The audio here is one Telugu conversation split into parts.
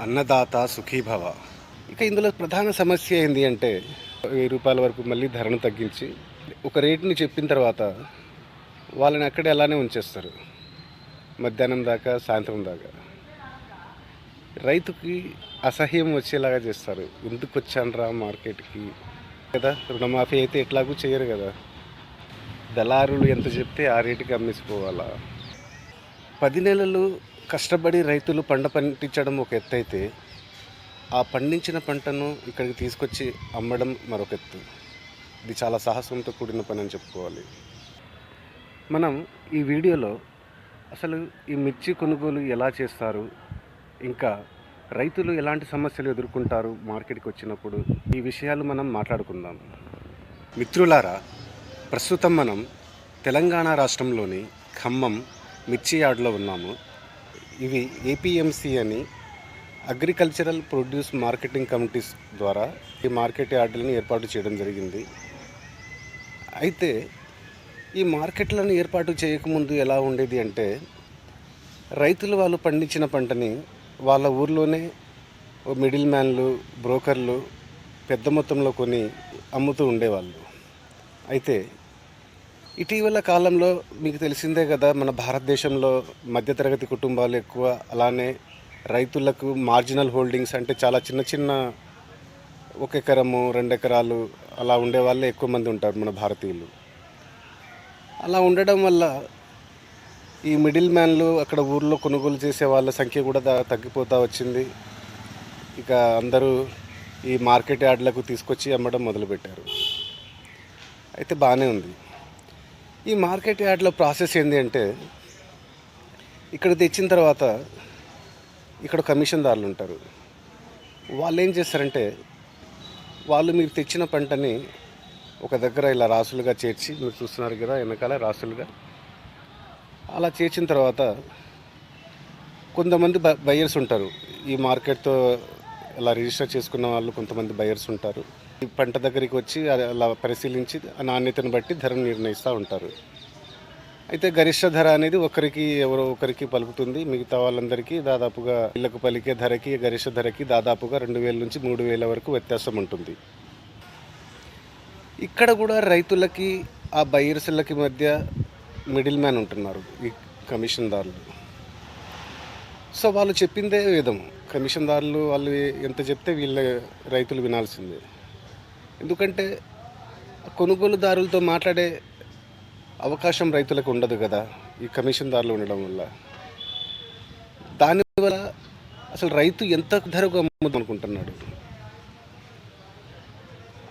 అన్నదాత సుఖీభవ. ఇక ఇందులో ప్రధాన సమస్య ఏంటి అంటే వెయ్యి రూపాయల వరకు మళ్ళీ ధరను తగ్గించి ఒక రేటుని చెప్పిన తర్వాత వాళ్ళని అక్కడే అలానే ఉంచేస్తారు. మధ్యాహ్నం దాకా సాయంత్రం దాకా. రైతుకి అసహ్యం వచ్చేలాగా చేస్తారు. ఎందుకు వచ్చానరా మార్కెట్కి? కదా రుణమాఫీ అయితే ఎట్లాగూ చేయరు కదా. దళారులు ఎంత చెప్తే ఆ రేటుకి అమ్మేసిపోవాలా? పది నెలలు కష్టపడి రైతులు పంట పండించడం ఒక ఎత్తు అయితే ఆ పండించిన పంటను ఇక్కడికి తీసుకొచ్చి అమ్మడం మరొక ఎత్తు. ఇది చాలా సాహసంతో కూడిన పని అని చెప్పుకోవాలి. మనం ఈ వీడియోలో అసలు ఈ మిర్చి కొనుగోలు ఎలా చేస్తారు ఇంకా రైతులు ఎలాంటి సమస్యలు ఎదుర్కొంటారు మార్కెట్కి వచ్చినప్పుడు ఈ విషయాలు మనం మాట్లాడుకుందాం. మిత్రులారా ప్రస్తుతం మనం తెలంగాణ రాష్ట్రంలోని ఖమ్మం మిర్చి యార్డ్లో ఉన్నాము. ఇవి ఏపీఎంసీ అని అగ్రికల్చరల్ ప్రొడ్యూస్ మార్కెటింగ్ కమిటీస్ ద్వారా ఈ మార్కెట్ యార్డులను ఏర్పాటు చేయడం జరిగింది. అయితే ఈ మార్కెట్లను ఏర్పాటు చేయకముందు ఎలా ఉండేది అంటే రైతులు వాళ్ళు పండించిన పంటని వాళ్ళ ఊర్లోనే మిడిల్ మ్యాన్లు బ్రోకర్లు పెద్ద మొత్తంలో కొని అమ్ముతూ ఉండేవాళ్ళు. అయితే ఇటీవల కాలంలో మీకు తెలిసిందే కదా మన భారతదేశంలో మధ్యతరగతి కుటుంబాలు ఎక్కువ అలానే రైతులకు మార్జినల్ హోల్డింగ్స్ అంటే చాలా చిన్న చిన్న ఒక ఎకరము రెండు ఎకరాలు అలా ఉండే వాళ్ళే ఎక్కువ మంది ఉంటారు మన భారతీయులు. అలా ఉండడం వల్ల ఈ మిడిల్ మ్యాన్లు అక్కడ ఊర్లో కొనుగోలు చేసే వాళ్ళ సంఖ్య కూడా తగ్గిపోతూ వచ్చింది. ఇక అందరూ ఈ మార్కెట్ యార్డ్లకు తీసుకొచ్చి అమ్మడం మొదలుపెట్టారు. అయితే బాగానే ఉంది. ఈ మార్కెట్ యార్డ్లో ప్రాసెస్ ఏంటి అంటే ఇక్కడ తెచ్చిన తర్వాత ఇక్కడ కమిషన్దారులు ఉంటారు. వాళ్ళు ఏం చేస్తారంటే వాళ్ళు మీరు తెచ్చిన పంటని ఒక దగ్గర ఇలా రాసులుగా చేర్చి మీరు చూస్తున్నారు కదా వెనకాల రాసులుగా. అలా చేర్చిన తర్వాత కొంతమంది బ బయర్స్ ఉంటారు. ఈ మార్కెట్తో అలా రిజిస్టర్ చేసుకున్న వాళ్ళు కొంతమంది బయర్స్ ఉంటారు. ఈ పంట దగ్గరికి వచ్చి అలా పరిశీలించి నాణ్యతను బట్టి ధరను నిర్ణయిస్తూ ఉంటారు. అయితే గరిష్ట ధర అనేది ఒకరికి ఎవరో ఒకరికి పలుకుతుంది. మిగతా వాళ్ళందరికీ దాదాపుగా ఇళ్ళకు పలికే ధరకి గరిష్ట ధరకి దాదాపుగా రెండు వేల నుంచి మూడు వేల వరకు వ్యత్యాసం ఉంటుంది. ఇక్కడ కూడా రైతులకి ఆ బయర్సులకి మధ్య మిడిల్ మ్యాన్ ఉంటున్నారు ఈ కమిషన్దారులు సో వాళ్ళు చెప్పిందే విధము. కమిషన్దారులు వాళ్ళు ఎంత చెప్తే వీళ్ళ రైతులు వినాల్సిందే. ఎందుకంటే కొనుగోలుదారులతో మాట్లాడే అవకాశం రైతులకు ఉండదు కదా ఈ కమిషన్దారులు ఉండడం వల్ల. దానివల్ల అసలు రైతు ఎంత ధరకు అమ్ముదాం అనుకుంటున్నాడు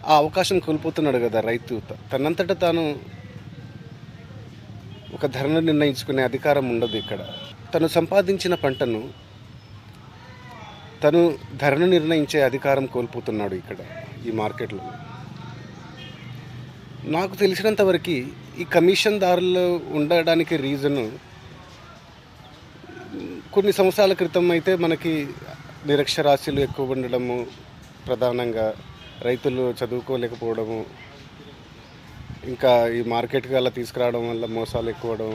ఆ అవకాశం కోల్పోతున్నాడు కదా రైతు. తనంతట తాను ఒక ధరను నిర్ణయించుకునే అధికారం ఉండదు ఇక్కడ. తను సంపాదించిన పంటను తను ధరను నిర్ణయించే అధికారం కోల్పోతున్నాడు ఇక్కడ ఈ మార్కెట్లో. నాకు తెలిసినంతవరకు ఈ కమిషన్దారులు ఉండడానికి రీజను కొన్ని సంవత్సరాల క్రితం అయితే మనకి నిరక్షరాస్యులు ఎక్కువ ఉండడము ప్రధానంగా రైతులు చదువుకోలేకపోవడము ఇంకా ఈ మార్కెట్కి అలా తీసుకురావడం వల్ల మోసాలు ఎక్కువడం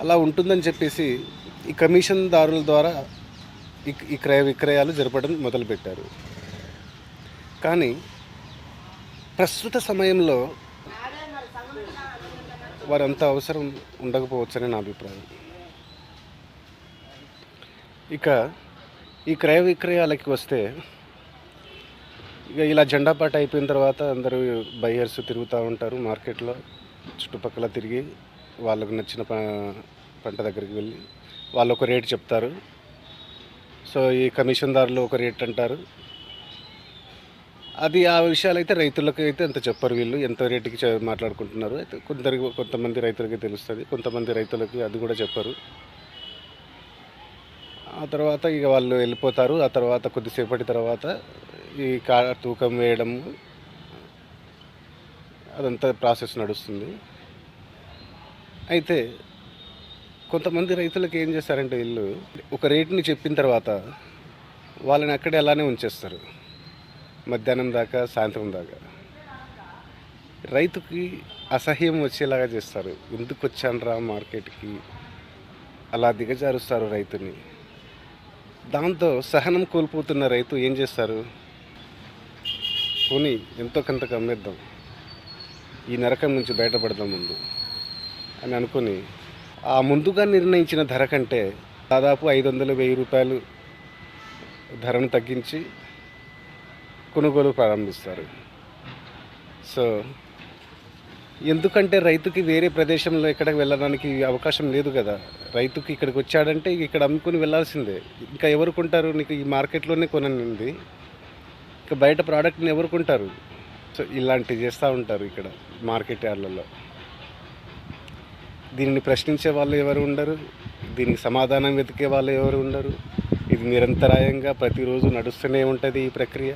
అలా ఉంటుందని చెప్పేసి ఈ కమిషన్దారుల ద్వారా ఈ ఈ క్రయ విక్రయాలు జరపడం మొదలుపెట్టారు. కానీ ప్రస్తుత సమయంలో వారంత అవసరం ఉండకపోవచ్చని నా అభిప్రాయం. ఇక ఈ క్రయ విక్రయాలకి వస్తే ఇక ఇలా జెండా పాట అయిపోయిన తర్వాత అందరూ బయ్యర్స్ తిరుగుతూ ఉంటారు మార్కెట్లో చుట్టుపక్కల తిరిగి వాళ్ళకు నచ్చిన ప- పంట దగ్గరికి వెళ్ళి వాళ్ళు ఒక రేటు చెప్తారు. సో ఈ కమిషన్దారులు ఒక రేట్ అంటారు అది ఆ విషయాలు అయితే రైతులకు అయితే అంత చెప్పరు వీళ్ళు ఎంత రేటుకి మాట్లాడుకుంటున్నారు. అయితే కొందరికి కొంతమంది రైతులకి తెలుస్తుంది కొంతమంది రైతులకి అది కూడా చెప్పరు. ఆ తర్వాత ఇక వాళ్ళు వెళ్ళిపోతారు ఆ తర్వాత కొద్దిసేపటి తర్వాత ఈ కా తూకం వేయడం అదంతా ప్రాసెస్ నడుస్తుంది. అయితే కొంతమంది రైతులకు ఏం చేస్తారంటే వీళ్ళు ఒక రేటుని చెప్పిన తర్వాత వాళ్ళని అక్కడే అలానే ఉంచేస్తారు. మధ్యాహ్నం దాకా సాయంత్రం దాకా. రైతుకి అసహ్యం వచ్చేలాగా చేస్తారు. ఎందుకు వచ్చానరా మార్కెట్కి? అలా దిగజారుస్తారు రైతుని. దాంతో సహనం కోల్పోతున్న రైతు ఏం చేస్తారు? పోనీ ఎంతో కొంత అమ్మేద్దాం. ఈ నరకం నుంచి బయటపడదాం ముందు అని అనుకుని ఆ ముందుగా నిర్ణయించిన ధర కంటే దాదాపు ఐదు వందలు వెయ్యి రూపాయలు ధరను తగ్గించి కొనుగోలు ప్రారంభిస్తారు. సో ఎందుకంటే రైతుకి వేరే ప్రదేశంలో ఎక్కడికి వెళ్ళడానికి అవకాశం లేదు కదా. రైతుకి ఇక్కడికి వచ్చాడంటే ఇక్కడ అమ్ముకుని వెళ్ళాల్సిందే. ఇంకా ఎవరు కొంటారు? నీకు ఈ మార్కెట్లోనే కొనండి ఇంకా బయట ప్రోడక్ట్ని ఎవరు కొంటారు? సో ఇలాంటివి చేస్తూ ఉంటారు ఇక్కడ మార్కెట్ యార్డ్లలో. దీనిని ప్రశ్నించే వాళ్ళు ఎవరు ఉండరు దీనికి సమాధానం వెతికే వాళ్ళు ఎవరు ఉండరు. ఇది నిరంతరాయంగా ప్రతిరోజు నడుస్తూనే ఉంటుంది ఈ ప్రక్రియ.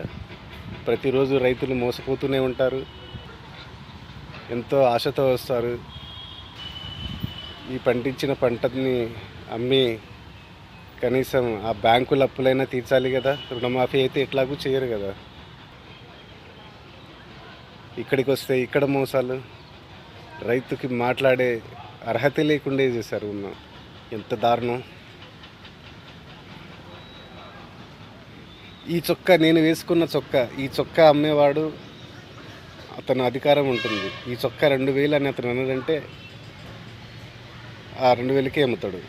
ప్రతిరోజు రైతులు మోసపోతూనే ఉంటారు. ఎంతో ఆశతో వస్తారు. ఈ పండించిన పంటని అమ్మి కనీసం ఆ బ్యాంకుల అప్పులైనా తీర్చాలి కదా. రుణమాఫీ అయితే ఎట్లాగూ చేయరు కదా. ఇక్కడికి వస్తే ఇక్కడ మోసాలు. రైతుకి మాట్లాడే అర్హత లేకుండా చేశారు? ఉన్న ఎంత దారుణం. ఈ చొక్కా నేను వేసుకున్న చొక్కా ఈ చొక్కా అమ్మేవాడు అతను అధికారం ఉంటుంది. ఈ చొక్కా రెండు వేలు అని అతను అన్నాడంటే ఆ రెండు వేలకే అమ్ముతాడు.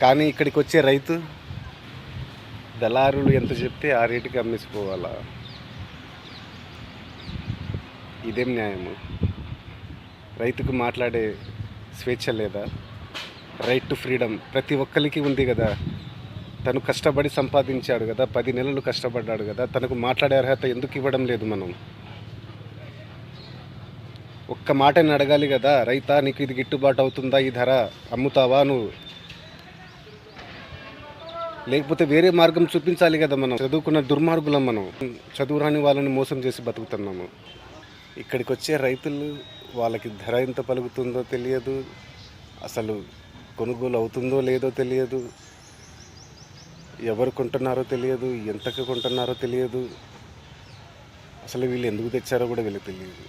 కానీ ఇక్కడికి వచ్చే రైతు దళారులు ఎంత చెప్తే ఆ రేటుకి అమ్మేసిపోవాలా? ఇదేం న్యాయము? రైతుకు మాట్లాడే స్వేచ్ఛ లేదా? రైట్ టు ఫ్రీడమ్ ప్రతి ఒక్కరికి ఉంది కదా. తను కష్టపడి సంపాదించాడు కదా. పది నెలలు కష్టపడ్డాడు కదా. తనకు మాట్లాడే అర్హత ఎందుకు ఇవ్వడం లేదు మనం? ఒక్క మాటని అడగాలి కదా. రైతా నీకు ఇది గిట్టుబాటు అవుతుందా? ఈ ధర అమ్ముతావా నువ్వు? లేకపోతే వేరే మార్గం చూపించాలి కదా మనం. చదువుకున్న దుర్మార్గులం మనం. చదువురాని వాళ్ళని మోసం చేసి బతుకుతున్నాము. ఇక్కడికి వచ్చే రైతులు వాళ్ళకి ధర ఎంత పలుకుతుందో తెలియదు. అసలు కొనుగోలు అవుతుందో లేదో తెలియదు. ఎవరు కొంటున్నారో తెలియదు ఎంతకు కొంటున్నారో తెలియదు. అసలు వీళ్ళు ఎందుకు తెచ్చారో కూడా వీళ్ళకి తెలియదు.